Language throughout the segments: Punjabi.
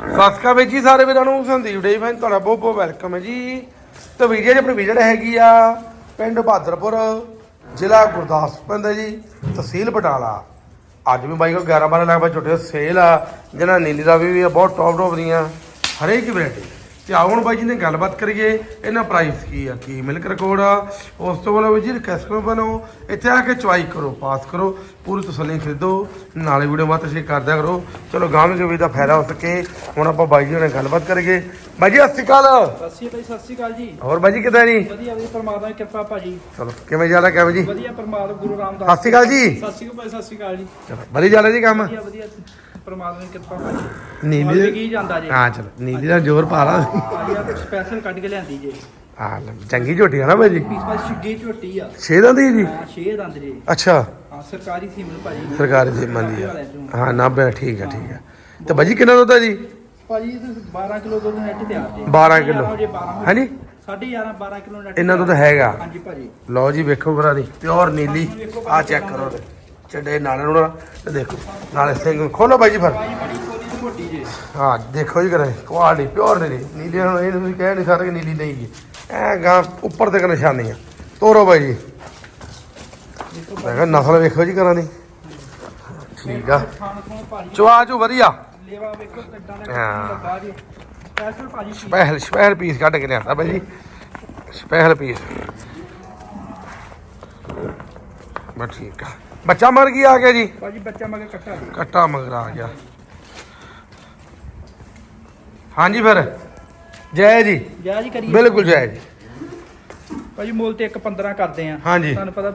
ਸਤਿ ਸ਼੍ਰੀ ਅਕਾਲ ਜੀ ਸਾਰੇ ਵੀਰਾਂ ਨੂੰ ਸੰਦੀਪ ਡੇ ਫੈਨ ਤੁਹਾਡਾ ਬਹੁਤ ਬਹੁਤ ਵੈਲਕਮ ਹੈ ਜੀ। ਤੇ ਵੀਡੀਓ 'ਚ ਆਪਣੀ ਵਿਜਟ ਹੈਗੀ ਆ, ਪਿੰਡ ਬਹਾਦਰਪੁਰ ਜ਼ਿਲ੍ਹਾ ਗੁਰਦਾਸਪੁਰ ਪੈਂਦਾ ਜੀ, ਤਹਿਸੀਲ ਬਟਾਲਾ। ਅੱਜ ਵੀ ਬਾਈ ਕੋਲ 11 12 ਲੱਖ ਬਾਈ ਛੋਟੇ ਸੇਲ ਆ, ਜਿਹਨਾਂ ਨੀਲੀ ਦਾ ਵੀ ਆ, ਬਹੁਤ ਟੌਪ ਟੌਪ ਦੀਆਂ, ਹਰੇਕ ਹੀ ਵੈਰਾਈਟੀ ਤੇ ਆਓ ਹੁਣ ਬਾਈ ਜੀ ਨੇ ਗੱਲਬਾਤ ਕਰੀਏ ਇਹਨਾਂ ਪ੍ਰਾਈਸ ਕੀ ਆ ਕੀ ਮਿਲਕ ਰਿਕਾਰਡ ਆ ਉਸ ਤੋਂ ਬਾਅਦ ਵੀ ਜੀ ਰਿਕਵੈਸਟ ਬਣੋ ਇੱਥੇ ਆ ਕੇ ਚੁਆਈ ਕਰੋ ਪਾਸ ਕਰੋ ਪੂਰੀ ਤਸੱਲੀ ਖਰੀਦੋ ਨਾਲੇ ਵੀਡੀਓ ਮਤ ਸ਼ੇਅਰ ਕਰਦਿਆ ਕਰੋ। ਚਲੋ ਗਾਂ ਵਿੱਚ ਵੀ ਦਾ ਫਾਇਦਾ ਹੋ ਸਕੇ ਹੁਣ ਆਪਾਂ ਬਾਈ ਜੀ ਨਾਲ ਗੱਲਬਾਤ ਕਰੀਏ। ਬਾਈ ਜੀ ਸਤਿ ਸ਼੍ਰੀ ਅਕਾਲ। ਸਤਿ ਸ਼੍ਰੀ ਅਕਾਲ ਜੀ, ਸਤਿ ਸ਼੍ਰੀ ਅਕਾਲ ਜੀ। ਹੋਰ ਬਾਈ ਜੀ ਕਿਦਾਂ ਜੀ? ਵਧੀਆ ਵਧੀਆ ਪਰਮਾਤਮਾ ਦੀ ਕਿਰਪਾ ਭਾਜੀ। ਚਲੋ ਕਿਵੇਂ ਚੱਲਦਾ ਕਿਵੇਂ ਜੀ? ਵਧੀਆ ਪਰਮਾਤਮਾ ਗੁਰੂ ਸਤਿ ਰਾਮਦਾਸ ਸ਼੍ਰੀ ਅਕਾਲ ਜੀ। ਸਤਿ ਸ਼੍ਰੀ ਅਕਾਲ ਭਾਈ ਸਤਿ ਸ਼੍ਰੀ ਅਕਾਲ ਜੀ। ਚਲੋ ਵਧੀਆ ਚੱਲਦਾ ਜੀ ਕੰਮ? ਵਧੀਆ ਵਧੀਆ। ਪਰਮਾਤਮਾ ਦੀ ਕਿਰਪਾ ਭਾਜੀ ਨੀਲੀ ਹੋਰ ਵੀ ਦੇ ਕੀ ਜਾਂਦਾ ਜੀ? ਹਾਂ ਚਲੋ ਨੀਲੀ ਦਾ ਜ਼ੋਰ ਪਾ ਲਾ। ਭਾਜੀ ਆ ਸਪੈਸ਼ਲ ਕੱਢ ਕੇ ਲਿਆਂਦੀ ਜੀ। ਹਾਂ ਲੈ, ਚੰਗੀ ਝੋਟੀ ਆ ਨਾ ਬਾਈ ਜੀ। ਪੀਸ ਪਾਸ ਛਿੱਗੀ ਝੋਟੀ ਆ। ਛੇ ਦੰਦ ਦੀ ਜੀ? ਹਾਂ ਛੇ ਦੰਦ ਜੀ। ਅੱਛਾ। ਹਾਂ ਸਰਕਾਰੀ ਸੀਮਨ ਭਾਜੀ ਸਰਕਾਰੀ ਜੀ ਮੰਦੀ ਆ। ਹਾਂ ਨਾ ਬੇ ਠੀਕ ਹੈ ਠੀਕ ਹੈ। ਤੇ ਬਾਜੀ ਕਿੰਨਾ ਦੁੱਧ ਜੀ? ਭਾਜੀ ਇਹ 12 ਕਿਲੋ ਦੁੱਧ ਨੈਟ ਤਿਆਰ ਜੀ। 12 ਕਿਲੋ। ਜੇ 12 ਹਾਂਜੀ? 11.5 12 ਕਿਲੋ ਨੈਟ ਇੰਨਾ ਦੁੱਧ ਹੈਗਾ। ਹਾਂਜੀ ਭਾਜੀ। ਲਓ ਜੀ ਵੇਖੋ ਕਰਾ ਦੀ ਪਿਓਰ ਨੀਲੀ। ਆ ਚੈੱਕ ਕਰੋ ਤੇ। ਚੱਡੇ ਨਾਲੇ ਨੂੰ ਤੇ ਦੇਖੋ, ਨਾਲੇ ਸਿੰਘ ਖੋਲੋ ਬਾਈ ਜੀ ਫਿਰ। ਹਾਂ, ਦੇਖੋ ਜੀ ਕਰੇ ਕੁਆਲਿਟੀ ਪਿਓਰ ਨੀਲੀ ਨੀਲੀ ਹੁਣ ਇਹ ਤੁਸੀਂ ਕਹਿ ਨਹੀਂ ਸਕਦੇ ਕਿ ਨੀਲੀ ਨਹੀਂ ਜੀ। ਐ ਗਾਂ ਉੱਪਰ ਤੱਕ ਨਿਸ਼ਾਨੀ ਤੋਰੋ ਬਾਈ ਜੀ। ਮੈਂ ਕਿਹਾ ਨਸਲ ਵੇਖੋ ਜੀ ਕਰਾਂ ਦੀ ਠੀਕ ਆ। ਖਾਣ ਖੋਣ ਚਵਾ ਚੋ ਵਧੀਆ। ਲੇਵਾ ਵੇਖੋ ਕਿੱਦਾਂ ਦਾ ਲੱਗਾ ਜੀ ਸਪੈਸ਼ਲ ਭਾਜੀ। ਪੀਸ ਸਪੈਸ਼ਲ ਸਪੈਸ਼ਲ ਪੀਸ ਕੱਢ ਕੇ ਲਿਆਂਦਾ ਬਾਈ ਜੀ। ਸਪੈਸ਼ਲ ਪੀਸ ਬਸ ਠੀਕ ਆ। ਬੱਚਾ ਮਰ ਗਿਆ ਆ ਗਿਆ ਜੀ? ਭਾਜੀ ਬੱਚਾ ਮਗਰ ਕੱਟਾ। ਜੀ ਕੱਟਾ ਮਗਰ ਆ ਗਿਆ। ਹਾਂਜੀ ਫਿਰ। ਜੈ ਜੀ। ਜੈ ਜੀ ਕਰੀਏ। ਬਿਲਕੁਲ ਜੈ ਜੀ। ਭਾਜੀ ਮੁੱਲ ਤੇ 1.15 ਕਰਦੇ ਆ। ਹਾਂਜੀ। ਤੁਹਾਨੂੰ ਪਤਾ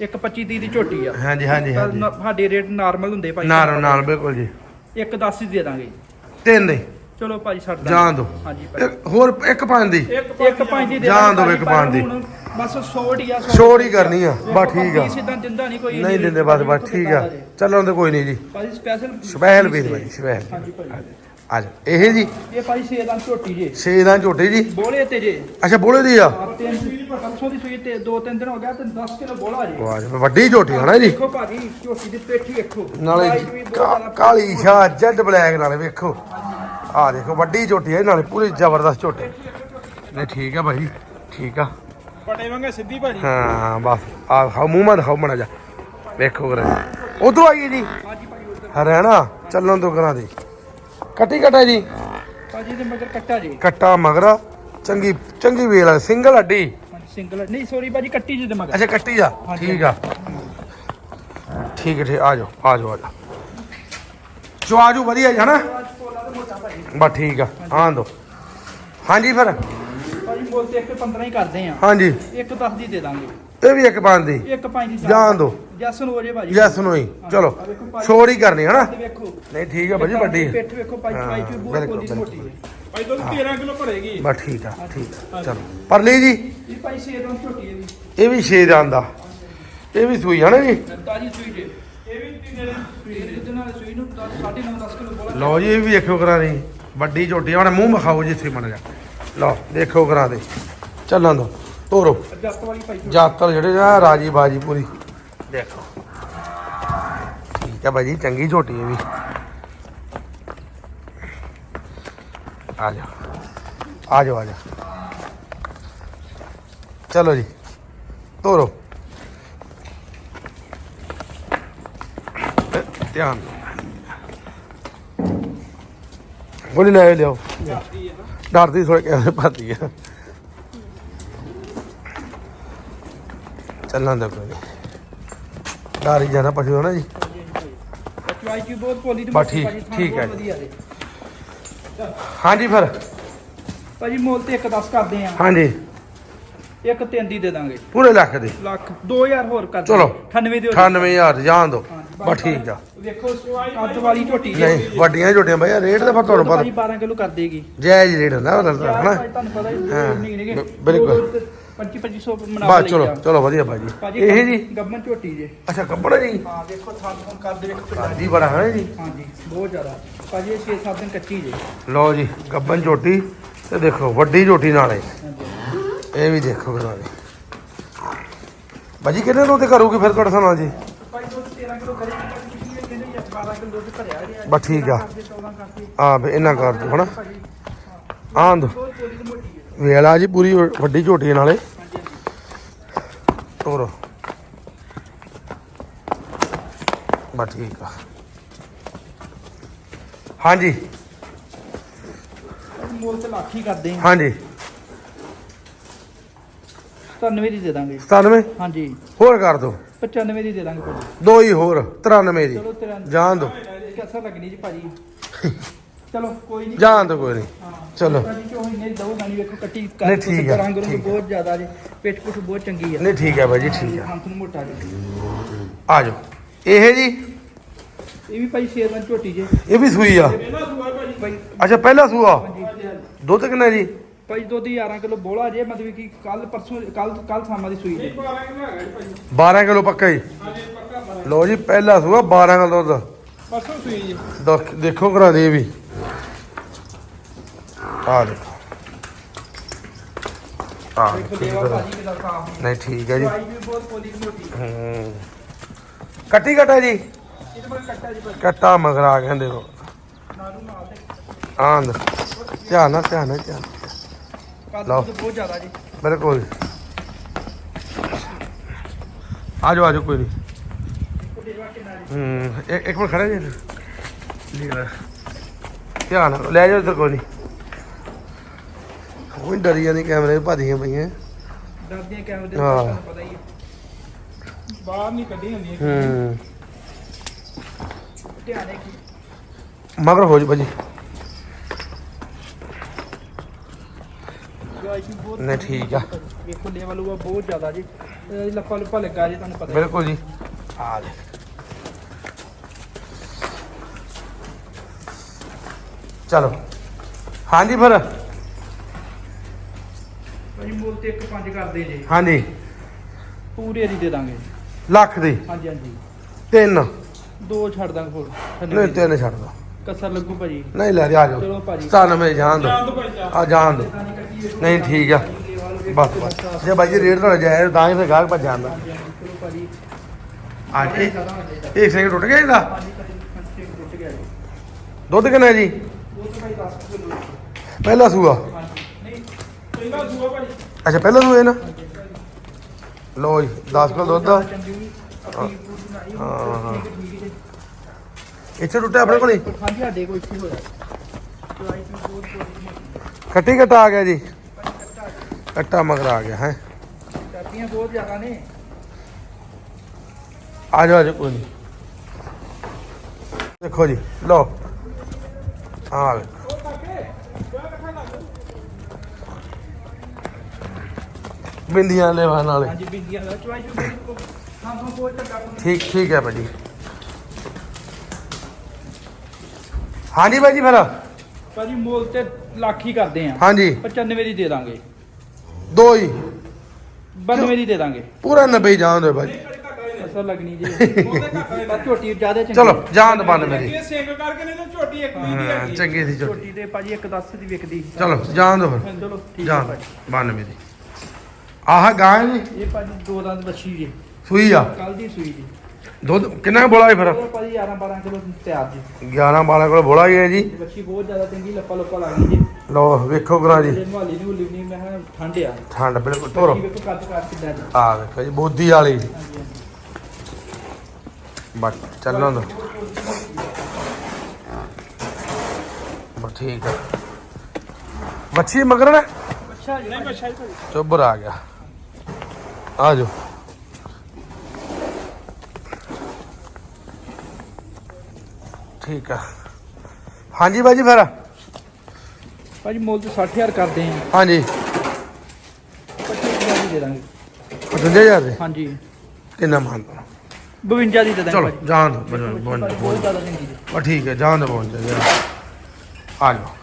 1.25 ਦੀ ਦੀ ਝੋਟੀ ਆ। ਹਾਂਜੀ ਹਾਂਜੀ ਤਾਂ ਹਾਂਜੀ। ਨ- ਸਾਡੇ ਰੇਟ ਨਾਰਮਲ ਹੁੰਦੇ ਭਾਜੀ। ਨਾਲ ਨਾਲ ਬਿਲਕੁਲ ਜੀ। 1.10 ਹੀ ਦੇ ਦਾਂਗੇ। ਤਿੰਨ ਦੇ। ਚਲੋ ਭਾਜੀ ਛੱਡ ਦਾਂਗੇ। ਜਾਣ ਦੋ। ਹਾਂਜੀ ਭਾਜੀ ਇੱਕ ਹੋਰ ਇੱਕ ਪੰਜ ਦੀ। 1.5 ਦੀ ਦੇ ਜਾਣ ਦਿਓ ਇੱਕ ਭਾਜੀ, ਪੰਜ ਦੀ। ਹੁਣ ਬਸ 100 ਹੀ ਆ ਸ਼ੋਰ ਹੀ ਕਰਨੀ ਆ ਬਸ ਠੀਕ ਆ। ਸਿੱਧਾ ਦਿੰਦਾ ਨਹੀਂ ਕੋਈ ਨਹੀਂ ਦਿੰਦੇ ਬਸ ਬਸ ਠੀਕ ਆ। ਚੱਲਣ ਤੇ ਕੋਈ ਨਹੀਂ ਜੀ। ਭਾਜੀ ਸਪੈਸ਼ਲ ਸਪੈਸ਼ਲ ਪੀਸ ਬਾਈ ਸਪੈਸ਼ਲ। ਹਾਂਜੀ ਭਾਜੀ। ਆ ਜਾ ਇਹ ਜੀ। ਇਹ ਭਾਜੀ ਛੇ ਦਾ ਝੋਟੀ ਜੇ। ਛੇ ਦਾ ਝੋਟੇ ਜੀ। ਬੋਲੇ ਤੇ ਜੇ। ਅੱਛਾ ਬੋਲੇ ਦੀ ਆ? ਪਰਸੋਂ ਦੀ ਸੂਈ ਤੇ ਦੋ ਤਿੰਨ ਦਿਨ ਹੋ ਗਿਆ ਤੇ 10 ਕਿਲੋ ਬੋਲਾ ਜੇ। ਵਾਹ ਜੀ ਵੱਡੀ ਝੋਟੀ ਹੈ ਨਾ ਜੀ। ਦੇਖੋ ਭਾਜੀ ਝੋਟੀ ਦੀ ਪੇਠੀ ਵੇਖੋ। ਨਾਲੇ ਕਾਲੀ ਸ਼ਾਹ ਜੈਡ ਬਲੈਕ ਨਾਲੇ ਵੇਖੋ। ਆ ਦੇਖੋ ਵੱਡੀ ਝੋਟੀ ਹੈ ਨਾਲੇ ਪੂਰੀ ਜ਼ਬਰਦਸਤ ਝੋਟੀ। ਨਹੀਂ ਠੀਕ ਆ ਭਾਈ ਠੀਕ ਆ। ਪਟੇ ਵਾਂਗੇ ਸਿੱਧੀ ਭਾਜੀ। ਹਾਂ ਬਸ ਆ ਖਾਓ ਮੂੰਹ ਮਾ ਦਿਖਾਓ ਮੜਾ ਜਾ ਵੇਖੋ ਕਰਾ ਉਧਰੋਂ ਆਈਏ ਜੀ। ਹਾਂਜੀ ਭਾਜੀ ਉੱਧਰ। ਹਰਿਆਣਾ ਚੱਲਣ ਤੋਂ ਕਰਾਂ ਦੇ। ਕੱਟੀ ਕਟਾ ਜੀ। ਭਾਜੀ ਦੇ ਮਗਰ ਕੱਟਾ ਜੀ। ਕੱਟਾ ਮਗਰਾ ਚੰਗੀ ਚੰਗੀ ਵੇਲ ਆ ਸਿੰਗਲ ਹੱਡੀ। ਸਿੰਗਲ ਨਹੀਂ ਸੋਰੀ ਭਾਜੀ ਕੱਟੀ ਜੀ ਦੇ ਮਗਰ। ਅੱਛਾ ਕੱਟੀ ਆ। ਠੀਕ ਆ। ਠੀਕ ਹੈ ਠੀਕ ਆ। ਜਾਓ ਆ ਜਾਓ ਆ ਜਾਓ। ਜੋ ਆਜੂ ਵਧੀਆ ਜੀ ਹਨਾ? ਬਸ ਠੀਕ ਆ ਆਂ ਦੋ। ਹਾਂਜੀ ਫਿਰ। ਤੇ 1.15 ਹੀ ਕਰਦੇ ਆ ਹਾਂਜੀ। 1.10 ਦੀ ਦੇ ਦਾਂਗੇ। ਇਹ ਵੀ ਇੱਕ ਪੰਜ ਦੀ। 1.5 ਦੀ ਜਾਣ ਦਿਓ। ਜਸਨ ਹੋ ਜੇ ਭਾਜੀ। ਯੈਸ ਨੂੰ ਹੀ। ਚਲੋ ਸ਼ੋਰ ਹੀ ਕਰਨੀ ਹਨਾ? ਤੇ ਵੇਖੋ। ਨਹੀਂ ਠੀਕ ਆ ਭਾਜੀ ਵੱਡੀ। ਹੈ। ਪਿੱਠ ਵੇਖੋ ਭਾਜੀ ਹਾਂ, ਪਾਈ ਚ ਬਹੁਤ ਬਿਲਕੁਲ, ਕੋਲੀ ਦੀ ਮੋਟੀ ਹੈ। ਭਾਈ ਦੁੱਧ 13 ਕਿਲੋ ਭਰੇਗੀ। ਬਸ ਠੀਕ ਆ ਠੀਕ ਆ। ਚਲੋ ਪਰਲੀ ਜੀ? ਇਹ ਭਾਈ ਛੇ ਦਾ ਝੋਟੀ ਹੈ ਵੀ ਇਹ ਵੀ 6 ਦਾ। ਆਂਦਾ ਇਹ ਵੀ ਸੂਈ ਹਨਾ ਜੀ? ਤਾਜੀ ਸੂਈ ਜੇ। ਇਹ ਵੀ ਤੀਨੇ ਸੂਈ ਦੇ ਨਾਲ ਸੂਈ ਨੂੰ 9.5 10 ਕਿਲੋ ਬੋਲਾ। ਲਓ ਜੀ ਇਹ ਵੀ ਦੇਖੋ ਕਰਾਂ ਵੱਡੀ ਝੋਟੀ ਹੁਣ ਮੂੰਹ ਵਿਖਾਓ ਜੀ ਇੱਥੇ ਮੜ ਜਾ ਲਓ, ਦੇਖੋ ਕਰਾਂ ਦੇ। ਚੱਲਾਂ ਦੋ, ਤੋਰੋ। ਜੱਤ ਵਾਲੀ ਭਾਈ ਝੋਟੀ। ਜਿਹੜੇ ਆ, ਰਾਜੀ ਬਾਜੀ ਪੂਰੀ। ਦੇਖੋ। ਠੀਕ ਹੈ ਭਾਜੀ ਚੰਗੀ ਝੋਟੀ ਹੈ ਵੀ। ਆ ਜਾ ਆ ਜਾਓ, ਆ ਜਾ ਚਲੋ ਜੀ, ਤੋਰੋ। ਧਿਆਨ ਧਿਆਨ ਗੋਲੀ ਲੈ ਲਿਓ ਡਰਦੀ ਥੋੜੇ ਕਿਵੇਂ ਪਾਤੀ ਆ। ਚੱਲਾਂ ਦਾ ਕੋਈ ਡਰ ਹੀ ਜਾਣਾ ਪਸ਼ੂ ਹੈ ਨਾ ਜੀ। ਚਵਾਈ ਚ ਬਹੁਤ ਪੋਲੀ ਦੀ ਬਸ ਮੋਟੀ ਠੀਕ- ਹੈ ਜੀ। ਹਾਂਜੀ ਫਿਰ। ਭਾਜੀ ਮੁੱਲ ਤੇ 1.10 ਕਰਦੇ ਆ। ਹਾਂਜੀ। ਇੱਕ ਤਿੰਨ ਦੀ ਦੇ ਦਾਂਗੇ। ਪੂਰੇ ਲੱਖ ਦੇ। ਲੱਖ 2000 ਹੋਰ ਕਰ ਚਲੋ। 98 ਦੇ 98000 ਜਾਣ ਦੋ। ਬਸ ਠੀਕ ਆ। ਵੇਖੋ ਅੱਜ ਵਾਲੀ ਝੋਟੀ ਜੇ ਨਹੀਂ ਵੱਡੀਆਂ ਝੋਟੀਆਂ ਬਈ ਰੇਟ ਤਾਂ ਫਿਰ ਤੁਹਾਨੂੰ ਭਾਜੀ ਪਤਾ। 12 ਕਿਲੋ ਕਰ ਦੇਗੀ। ਜਾਇਜ਼ ਰੇਟ ਹੁੰਦਾ ਉਹਦਾ ਤਾਂ, ਯਾਰ ਹਨਾ? ਭਾਈ ਤੁਹਾਨੂੰ ਪਤਾ ਹੀ ਹਾਂ, ਨਹੀਂ ਬ- ਬਿਲਕੁਲ। 25 2500 ਮਨਾ ਬਸ ਚਲੋ ਚਲੋ ਵਧੀਆ ਭਾਜੀ ਭਾਜੀ ਇਹ ਜੀ? ਗੱਬਨ ਝੋਟੀ ਜੇ। ਅੱਛਾ ਕੱਪੜਾ ਜੀ? ਹਾਂ ਦੇਖੋ ਥਾਂ ਫੋਨ ਕਰ ਦੇ ਵੇਖੋ ਕਿੱਦਾਂ ਜੀ ਬੜਾ ਹੈ ਜੀ ਹਾਂਜੀ ਬਹੁਤ ਜ਼ਿਆਦਾ। ਭਾਜੀ ਇਹ 6-7 ਦਿਨ ਕੱਚੀ ਜੇ। ਲਓ ਜੀ ਗੱਬਨ ਝੋਟੀ ਤੇ ਦੇਖੋ ਵੱਡੀ ਝੋਟੀ ਨਾਲੇ ਇਹ ਵੀ ਦੇਖੋ ਦੀ ਭਾਜੀ ਕਿੰਨੇ ਨੂੰ ਤੇ ਕਰੂਗੀ ਫਿਰ ਤੁਹਾਡੇ ਨਾਲ ਜੀ? ਭਾਈ ਦੁੱਧ 13 ਕਿਲੋ ਕਰੇ ਕਿੰਨੇ 12 ਕਿਲੋ ਦੁੱਧ ਭਰਿਆ ਜੀ ਬਸ ਠੀਕ ਆ। 14 ਕਰਕੇ ਆ ਵੀ ਇਹਨਾਂ ਕਰ ਦੋ ਹਨਾ? ਕੋਲੀ ਦੀ। ਹੈ। ਵੇਲਾ ਜੀ ਪੂਰੀ ਵੱਡੀ ਝੋਟੀ ਨਾਲੇ। ਤੋਰੋ ਬਸ ਠੀਕ ਆ। ਹਾਂਜੀ। ਮੁੱਲ ਤੇ ਲੱਖ ਹੀ ਕਰਦੇ ਆ ਹਾਂਜੀ। 97 ਦੀ ਦੇ ਦਾਂਗੇ। 97 ਹਾਂਜੀ। ਹੋਰ ਕਰ ਦੋ। 95 ਦੀ ਦੇ ਦਾਂਗੇ ਭਾਜੀ। ਦੋ ਹੀ ਹੋਰ 93 ਦੀ। ਚਲੋ ਤੇਰਾ ਜਾਣ ਦੋ। ਕਿਸਾ ਲੱਗਣੀ ਜੀ ਭਾਜੀ? ਚਲੋ ਕੋਈ ਨਹੀਂ ਜਾਣ ਦੋ ਕੋਈ ਨਹੀਂ ਹਾਂ। ਚਲੋ। ਭਾਜੀ ਕਿਉਂ ਨਹੀਂ ਵੇਖੋ ਕੱਟੀ ਨਹੀਂ, ਠੀਕ ਹੈ, ਰੰਗ ਰੰਗ ਠੀਕ ਹੈ। ਬਹੁਤ ਜ਼ਿਆਦਾ ਜੇ ਪਿੱਠ ਪੁੱਠ ਬਹੁਤ ਚੰਗੀ ਹੈ ਨਹੀਂ ਠੀਕ ਹੈ ਬਾਈ ਜੀ ਠੀਕ ਹੈ ਹੰਥ ਨੂੰ ਮੋਟਾ ਜੀ। ਆ ਜਾਓ। ਇਹ ਜੀ? ਇਹ ਵੀ ਭਾਈ ਸ਼ੇਰਵਾਨ ਝੋਟੀ ਜੇ। ਇਹ ਵੀ ਸੂਈ ਆ? ਭਾਜੀ। ਭਾਈ ਅੱਛਾ ਪਹਿਲਾ ਸੂਆ? ਦੁੱਧ ਕਿੰਨਾ ਜੀ? ਭਾਈ ਦੁੱਧ 11 ਕਿਲੋ ਬੋਲਾ ਜੇ ਮਤਲਬ ਕਿ ਕੱਲ ਪਰਸੋਂ ਕੱਲ ਕੱਲ ਸ਼ਾਮਾਂ ਦੀ ਸੂਈ ਜੇ। 12 ਕਿਲੋ ਹੈਗਾ ਜੀ ਭਾਜੀ 12 ਕਿਲੋ ਪੱਕਾ ਜੀ। ਹਾਂਜੀ ਪੱਕਾ 12 ਲਓ ਜੀ ਪਹਿਲਾ ਸੂਆ 12 ਕਿਲੋ ਦੁੱਧ। ਪਰਸੋਂ ਸੂਈ ਜੀ। ਦੇਖ- ਕਰਾ ਦੇ ਵੀ। ਆ ਦੇਖੋ। ਆ ਨਹੀਂ ਠੀਕ ਹੈ ਜੀ। ਹੂੰ। ਕੱਟੀ ਕਟਾ ਜੀ? ਕੱਟਾ ਜੀ ਭਾਜੀ। ਕੱਟਾ ਮਗਰ ਨਾਲ ਤੇ ਆਂਦ ਧਿਆਨ ਨਾਲ ਧਿਆਨ ਨਾਲ ਧਿਆਨ ਕੱਦ ਲਓ। ਦੁੱਧ ਬਹੁਤ ਜ਼ਿਆਦਾ ਜੀ। ਬਿਲਕੁਲ। ਆ ਜਾਓ ਆ ਜਾਓ ਕੋਈ ਨਹੀਂ। ਜੀ ਹੂੰ ਇੱਕ ਇੱਕ ਮਿੰਟ ਖੜਾ ਜੀ ਲੈ ਲੈ। ਧਿਆਨ ਨਾਲ ਲੈ ਜਾਓ ਇੱਧਰ ਕੋਈ ਨਹੀਂ। ਕੋਈ ਡਰੀ ਜਾਂਦੀ ਕੈਮਰੇ ਭਾਦੀਆਂ ਪਈਆਂ। ਡਰਦੀਆਂ ਕੈਮਰੇ ਦੇ ਹਾਂ। ਤੁਹਾਨੂੰ ਪਤਾ ਹੀ ਹੈ। ਬਾਹਰ ਨਹੀਂ ਕੱਢੀ ਹੁੰਦੀ ਹੂੰ। ਧਿਆਨ ਕਿ ਮਗਰ ਹੋ ਜੀ ਭਾਜੀ ਗਾਇਸ ਵੀ ਬਹੁਤ ਨਹੀਂ, ਠੀਕ ਆ। ਵੇਖੋ ਲੇਵਾ ਲੂਆ ਬਹੁਤ ਜ਼ਿਆਦਾ ਜੀ। ਇਹਦਾ ਜੀ ਲੱਪਾ ਲੁੱਪਾ ਲੱਗਾ ਜੀ ਤੁਹਾਨੂੰ ਪਤਾ। ਬਿਲਕੁਲ ਜੀ। ਆ ਲੈ ਚਲੋ। ਹਾਂਜੀ ਫਿਰ। ਭਾਜੀ ਮੁੱਲ ਤੇ ਇੱਕ ਪੰਜ ਕਰਦੇ ਜੀ। ਹਾਂਜੀ। ਪੂਰੇ ਦੀ ਦੇ ਦਾਂਗੇ। ਲੱਖ ਦੀ। ਹਾਂਜੀ ਹਾਂਜੀ। ਤਿੰਨ। ਦੋ ਛੱਡ ਦਾਂਗੇ ਹੋਰ। ਨਹੀਂ ਤਿੰਨ ਛੱਡ ਦੋ। ਕਸਰ ਲੱਗੂ ਭਾਜੀ। ਨਹੀਂ ਲੈ ਜਾ ਜਾਓ। ਚਲੋ ਭਾਜੀ। 97 ਜਾਣ ਦੋ। ਭਾਈ ਜਾ ਆ ਜਾਣ ਦੋ। ਨਹੀਂ ਠੀਕ ਆ। ਬਸ ਬਸ। ਜੇ ਬਾਈ ਜੀ ਰੇਟ ਤੁਹਾਡਾ ਜਾਇਜ਼ ਤਾਂ ਹੀ ਫਿਰ ਗਾਹਕ ਭੱਜ ਜਾਂਦਾ। ਚਲੋ ਭਾਜੀ ਆ ਇਹ ਇੱਕ ਸੈਕਿੰਡ ਟੁੱਟ ਗਿਆ ਇਹਦਾ? ਹਾਂਜੀ ਭਾਜੀ ਟੁੱਟ ਗਿਆ ਜੀ ਦੁੱਧ ਕਿੰਨਾ ਜੀ? ਉਹ ਤਾਂ ਭਾਈ 10 ਕਿਲੋ ਪਹਿਲਾ ਸੂਆ। ਹਾਂਜੀ ਨਹੀਂ ਪਹਿਲਾ ਸੂਆ ਭਾਜੀ ਅੱਛਾ ਪਹਿਲਾ ਸੂਆ ਇਹ ਨਾ? ਲਓ ਜੀ 10 ਕਿਲੋ ਦੁੱਧ ਚੰਗੀ ਆਪਣੀ ਫੂਡ ਬਣਾਈ ਹਾਂ, ਹਾਂ। ਜੀ ਇੱਥੇ ਟੁੱਟਿਆ ਆਪਣੇ ਕੋਲੇ ਹਾਂਜੀ ਸਾਡੇ ਕੋਲ ਇੱਥੇ ਹੋਇਆ। ਚੁਆਈ ਖੱਟੀ ਕੱਟਾ ਆ ਗਿਆ ਜੀ। ਕੱਟਾ ਮਗਰ ਆ ਗਿਆ ਹੈ। ਕਰਦੀਆਂ ਬਹੁਤ ਜ਼ਿਆਦਾ ਨੇ। ਆ ਜਾਓ ਆ ਜਾਓ ਕੋਈ ਦੇਖੋ ਜੀ ਲਓ। ਆ ਵੇਖੋ ਬਿੰਦੀਆਂ ਲੈਵਾ ਨਾਲੇ। ਹਾਂਜੀ ਬਿੰਦੀਆਂ ਦਾ ਚੁਆਈ ਚੰਗਾ। ਠੀਕ ਠੀਕ ਹੈ ਭਾਜੀ। ਹਾਂਜੀ ਭਾਜੀ ਫਿਰ। ਭਾਜੀ ਮੁੱਲ ਤੇ ਲੱਖ ਹੀ ਕਰਦੇ ਆ। ਹਾਂਜੀ। 95 ਦੀ ਦੇ ਦਾਂਗੇ। ਦੋ ਹੀ। 92 ਦੀ ਦੇ ਦਾਂਗੇ। ਪੂਰਾ 90 ਜਾਣ ਦਿਓ ਭਾਜੀ ਅਸਰ ਲੱਗਣੀ ਜੀ। ਪਰ ਝੋਟੀ ਜ਼ਿਆਦਾ ਚੰਗੀ ਚਲੋ ਦੋ 92 ਦੀ ਇਹ ਸਿੰਘ ਕਰਕੇ ਨਹੀਂ ਤਾਂ ਝੋਟੀ ਇੱਕ ਦੀ ਹਾਂ, ਹੈਗੀ ਚੰਗੀ ਸੀ ਝੋਟੀ। ਝੋਟੀ ਤੇ ਭਾਜੀ ਇੱਕ 10 ਦੀ ਵਿਕਦੀ। ਚਲੋ ਜਾਣ ਦੋ ਫਿਰ। ਚਲੋ ਠੀਕ ਹੈ ਜਾਣ ਭਾਜੀ। 92 ਦੀ ਆਹ ਗਾਂ ਜੀ। ਇਹ ਭਾਜੀ ਦੋ ਦੰਦ ਬੱਛੀ ਜੀ। ਸੂਈ ਆ। ਕੱਲ ਦੀ ਸੂਈ ਜੀ। ਦੁੱਧ ਕਿੰਨਾ ਕੁ ਬੋਲਾ ਜੀ ਫਿਰ? ਉਹ ਭਾਜੀ 11 12 ਕਿਲੋ ਤਿਆਰ ਜੀ। 11 12 ਕੋਲ ਬੋਲਾ ਹੀ ਹੈ ਜੀ। ਬੱਚੀ ਬਹੁਤ ਜ਼ਿਆਦਾ ਚੰਗੀ ਲੱਪਾ ਲੱਪਾ ਲੱਗ ਗਈ ਜੀ। ਲਓ ਵੇਖੋ ਕਰਾ ਜੀ। ਜੇ ਮੁਹਾਲੀ ਨੂੰ ਲਿਵਨੀ ਮੈਂ ਕਿਹਾ ਠੰਡ ਆ। ਠੰਡ ਬਿਲਕੁਲ ਧੋਰੋ। ਬੱਚੀ ਵੇਖੋ ਕੱਦ ਕੱਦ ਕਿੱਦਾਂ ਜੀ। ਆ ਵੇਖੋ ਜੀ ਬੋਦੀ ਵਾਲੀ। ਹਾਂਜੀ ਹਾਂਜੀ। ਬਸ ਚੱਲਣ ਦੋ ਬਸ ਠੀਕ ਆ। ਮੱਛੀ ਮਗਰ ਨਾ। ਅੱਛਾ ਜੀ। ਨਹੀਂ ਬੱਚਾ ਜੀ ਚੁੱਬਰ ਆ ਗਿਆ। ਆ ਜਾਓ। ਠੀਕ ਆ। ਹਾਂਜੀ ਬਾਜੀ ਫਿਰ। ਭਾਜੀ ਮੁੱਲ ਤੇ 60000 ਕਰਦੇ ਆ ਹਾਂਜੀ। 25000 ਦੀ ਦੇ ਦਾਂਗੇ। 55000 ਦੇ? ਹਾਂਜੀ। ਕਿੰਨਾ ਮੰਨਦਾ 52 ਦੀ ਦੇ ਦਾਂਗੇ ਚਲੋ ਭਾਜੀ। ਜਾਣ ਦੋ ਬਹੁਤ ਜ਼ਿਆਦਾ ਠੀਕ ਹੈ ਜਾਣ ਦੋ ਪਹੁੰਚ ਜਾ ਆ ਜਾਓ।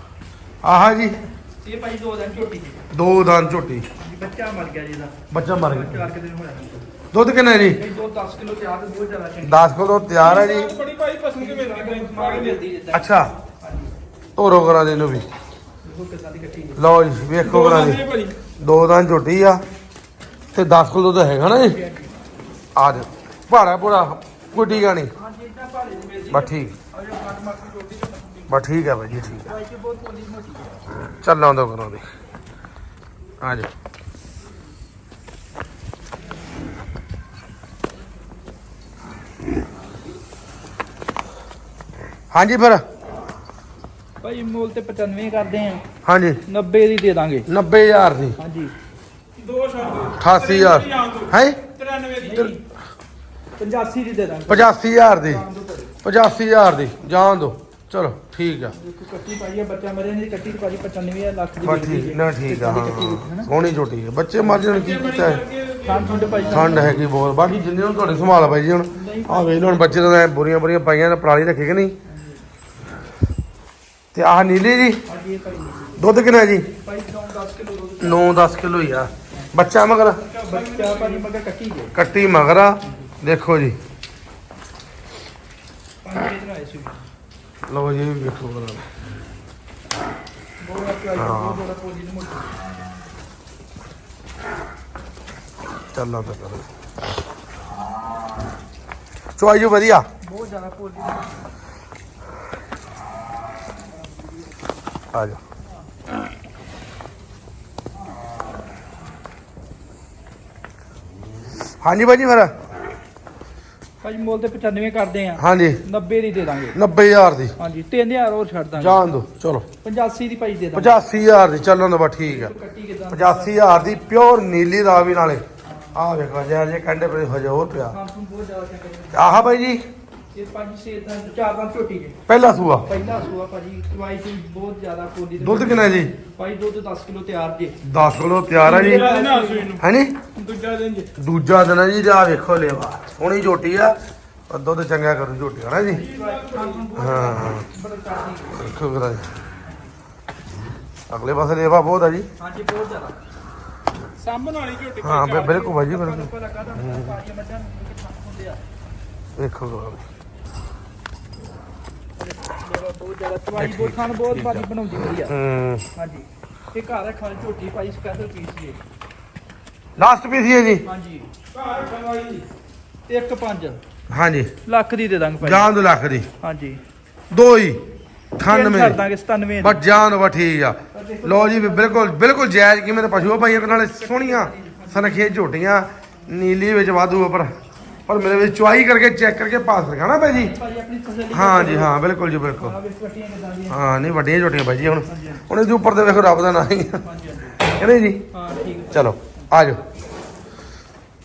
ਆਹਾ ਜੀ। ਇਹ ਭਾਜੀ ਦੋ ਦਿਨ ਝੋਟੀ ਦੋ। ਦਾਨ ਝੋਟੀ। ਬੱਚਾ ਮਰ ਗਿਆ ਜੀ ਇਹਦਾ। ਬੱਚਾ ਮਰ ਗਿਆ। ਚਾਰ ਕਿ ਦਿਨ ਹੋਇਆ ਦੁੱਧ ਕਿੰਨਾ ਹੈ ਜੀ? ਦੋ 10 ਕਿਲੋ ਤਿਆਰ ਤੇ ਬਹੁਤ ਜ਼ਿਆਦਾ ਚੰਗੀ। 10 ਕਿਲੋ ਤਿਆਰ ਹੈ ਜੀ। ਬੜੀ ਭਾਈ ਪਸੰਦ ਕੇ ਮਿਲਦੀ ਮਾਰ ਮਿਲਦੀ ਜਿੱਦਾਂ। ਅੱਛਾ। ਹਾਂਜੀ ਧੋਰੋ ਕਰਾ ਦੇ ਇਹਨੂੰ ਵੀ। ਦੀ ਜੀ ਲਓ ਜੀ ਵੇਖੋ ਕਰਾ ਦੇ। ਦੋ ਦਾਨ ਝੋਟੀ ਆ ਤੇ 10 ਕਿਲੋ ਦੁੱਧ ਹੈਗਾ ਨਾ ਜੀ। ਆ ਦੇ ਭਾੜਾ ਪੂਰਾ ਕੋਈ ਟੀਕਾ ਨਹੀਂ। ਦੀ ਬਸ ਠੀਕ। ਬਸ ਠੀਕ ਹੈ ਭਾਈ ਜੀ ਠੀਕ ਹੈ। ਚੱਲਾਂ ਦੋ ਕਰੋ ਦੀ ਆ ਜਾ ਹਾਂਜੀ ਫਿਰ। ਭਾਈ ਮੁੱਲ ਤੇ 95 ਕਰਦੇ ਆ। ਹਾਂਜੀ। 90 ਦੀ ਦੇ ਦਾਂਗੇ। 90000 ਦੀ। ਹਾਂਜੀ। ਦੋ ਛੱਡ ਦਿਓ 88000 ਹੈ? 93 ਦੀ। 85 ਦੀ ਦੇ ਦਾਂਗੇ। 85000 ਦੀ। 85000 ਦੀ ਜਾਣ ਦੋ। ਚਲੋ ਠੀਕ ਆ। ਕੱਟੀ ਪਾਈ ਹੈ ਬੱਚਾ ਮਰੇ ਨਹੀਂ ਕੱਟੀ ਪਾਈ 95 ਲੱਖ ਦੀ ਬਸ ਠੀਕ। ਨਾ ਠੀਕ ਆ ਹੈ ਸੋਹਣੀ ਝੋਟੀ ਹੈ ਬੱਚੇ ਮਰ ਜਾਣ ਕੀ ਕੀਤਾ ਹੈ? ਖਾਣ ਖੁੰਡ ਪਾਈ ਠੰਡ ਹੈਗੀ ਬਹੁਤ। ਬਾਕੀ ਜਿੰਨੇ ਨੂੰ ਤੁਹਾਡੇ ਸੰਭਾਲ ਪਾਈ ਜੀ ਹੁਣ। ਆ ਵੇਖ ਲਓ ਹੁਣ ਬੱਚੇ ਤਾਂ ਐਂ ਬੁਰੀਆਂ ਬੁਰੀਆਂ ਪਾਈਆਂ ਨੇ ਪਰਾਲੀ ਰੱਖੇ ਕਿ ਨਹੀਂ? ਤੇ ਆਹ ਨੀਲੀ ਜੀ? ਹਾਂਜੀ ਇਹ ਭਾਈ ਦੁੱਧ ਕਿੰਨਾ ਜੀ? ਭਾਈ 10 ਕਿਲੋ ਦੁੱਧ 9-10 ਕਿਲੋ ਹੀ ਆ। ਬੱਚਾ ਮਗਰ? ਬੱਚਾ ਭਾਜੀ ਮਗਰ ਕੱਟੀ ਗਏ ਕੱਟੀ ਮਗਰ ਆ। ਦੇਖੋ ਜੀ। ਪੰਜ ਵਜੇ ਆਏ ਸੀ। ਲਓ ਜੀ ਇਹ ਵੀ ਵੇਖੋ ਬਰਾ ਬਹੁਤ ਅੱਛਾ ਬਹੁਤ ਬੜਾ ਪੋਲੀ ਨੂੰ ਮੋਟੀ ਚੱਲਾਂ ਤਾਂ ਕਰੋ ਚੁਆਈ ਜੋ ਵਧੀਆ। ਬਹੁਤ ਜ਼ਿਆਦਾ ਪੋਲੀ ਆ ਜਾ ਹਾਂਜੀ ਬਾਜੀ ਫਿਰ ਭਾਜੀ ਮੁੱਲ ਤੇ 95 ਕਰਦੇ ਆ। ਹਾਂਜੀ। 90 ਦੀ ਦੇ ਦਾਂਗੇ। 90000 ਦੀ। ਹਾਂਜੀ 3000 ਹੋਰ ਛੱਡ ਦਾਂਗੇ। ਜਾਣ ਦੋ ਚਲੋ। 85 ਦੀ ਭਾਈ ਦੇ ਦਾਂਗੇ। 85000 ਦੀ ਚੱਲਣ ਦੋ ਬਾ ਠੀਕ ਆ। ਕੱਟੀ ਕਿਦਾਂ? 85000 ਦੀ ਪਿਓਰ ਨੀਲੀ ਰਾਵੀ ਨਾਲੇ। ਆਹ ਵੇਖੋ ਜੇ ਜੇ ਕੰਡੇ ਪਰ ਹਜੇ ਹੋਰ ਪਿਆ। ਆਹ ਬਾਈ ਜੀ। ਇਹ ਪੰਜ ਛੇ ਤਾਂ ਚਾਰ ਤਾਂ ਝੋਟੀ ਜੇ। ਪਹਿਲਾ ਸੂਆ? ਪਹਿਲਾ ਸੂਆ ਭਾਜੀ ਦਵਾਈ ਬਹੁਤ ਜ਼ਿਆਦਾ ਦੇ ਦੁੱਧ ਕਿੰਨਾ ਜੀ? ਭਾਈ ਦੁੱਧ 10 ਕਿਲੋ ਤਿਆਰ ਜੇ। 10 ਕਿਲੋ ਤਿਆਰ ਆ ਜੀ। ਦੂਜਾ ਦਿਨ ਆ ਦੂਜਾ ਜੀ। ਦੂਜਾ ਦਿਨ ਆ ਜੀ ਤੇ ਆਹ ਵੇਖੋ ਲੇਵਾ ਸੋਹਣੀ ਝੋਟੀ ਆ। ਪਰ ਦੁੱਧ ਚੰਗਾ ਕਰੂ ਝੋਟੀ ਹਨਾ ਜੀ? ਹਾਂ ਵੇਖੋ ਅਗਲੇ ਪਾਸੇ ਲੇਵਾ ਬਹੁਤ ਆ ਜੀ। ਹਾਂਜੀ ਬਹੁਤ ਜ਼ਿਆਦਾ। ਸਾਂਭਣ ਵਾਲੀ ਝੋਟੀ। ਹਾਂ ਬਿਲਕੁਲ ਬਾਜੀ ਬਿਲਕੁਲ। ਆ। ਵੇਖੋ ਬਹੁਤ ਜ਼ਿਆਦਾ ਦਵਾਈ ਬਹੁਤ ਖਾਣ ਬਹੁਤ ਭਾਰੀ ਬਣਾਉਂਦੀ ਵਧੀਆ ਹੂੰ। ਹਾਂਜੀ। ਇਹ ਘਰ ਵਾਲੀ ਝੋਟੀ ਭਾਈ ਸਪੈਸ਼ਲ ਪੀਸ ਜੇ। ਲਾਸਟ ਪੀਸ ਹੀ ਹੈ ਜੀ? ਹਾਂਜੀ। ਘਰ ਹਾਂਜੀ। ਲੱਖ ਦੀ ਦੇ ਦਾਂਗੇ ਭਾਈ। ਜਾਨ ਦੋ ਲੱਖ ਦੀ। ਹਾਂਜੀ। ਦੋ ਹੀ। ਛੱਡ 98 ਦਾਂਗੇ 97 ਦੀ। ਬਸ ਜਾਨ ਵਾ ਠੀਕ ਆ। ਲੋ ਜੀ ਬਿਲਕੁਲ ਬਿਲਕੁਲ ਜਾਇਜ਼ ਕਿਵੇਂ ਤੇ ਪਸ਼ੂ ਆ ਭਾਈ ਇੱਕ ਨਾਲੇ ਸੋਹਣੀਆਂ ਸਨਖੀਆਂ ਝੋਟੀਆਂ ਨੀਲੀ ਵਿੱਚ ਵਾਧੂ ਆ ਪਰ ਪਰ ਮੇਰੇ ਵਿੱਚ ਚੁਆਈ ਕਰਕੇ ਚੈੱਕ ਕਰਕੇ ਪਾਸ ਨਾ ਭਾਈ ਜੀ? ਭਾਜੀ ਹਾਂ ਜੀ ਹਾਂ ਬਿਲਕੁਲ ਜੀ ਬਿਲਕੁਲ। ਹਾਂ ਨਹੀਂ ਵੱਡੀਆਂ ਝੋਟੀਆਂ ਭਾਈ ਜੀ ਹੁਣ। ਹੁਣ ਇਹਦੇ ਉੱਪਰ ਤੇ ਵੇਖੋ ਰੱਬ ਦਾ ਨਾਂ ਹੀ ਕਹਿੰਦੇ ਜੀ? ਹਾਂ ਠੀਕ ਹੈ। ਚਲੋ ਆ ਜਾਓ।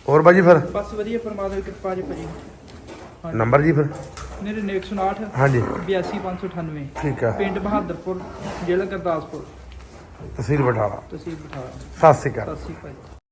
ਹੋਰ ਬਾਜੀ ਫਿਰ? ਬਸ ਵਧੀਆ ਪਰਮਾਤਮਾ ਦੀ ਕਿਰਪਾ ਜੀ ਭਾਜੀ ਨੰਬਰ ਜੀ ਫਿਰ? ਮੇਰੇ 968 ਹਾਂਜੀ। 82598 ਠੀਕ ਆ। ਪਿੰਡ ਬਹਾਦਰਪੁਰ ਜ਼ਿਲ੍ਹਾ ਗੁਰਦਾਸਪੁਰ। ਤਹਿਸੀਲ ਬਟਾਲਾ। ਤੁਸੀਂ ਬਿਠਾ ਸਤਿ ਸ਼੍ਰੀ ਅਕਾਲ। ਸਤਿ ਸ਼੍ਰੀ ਅਕਾਲ।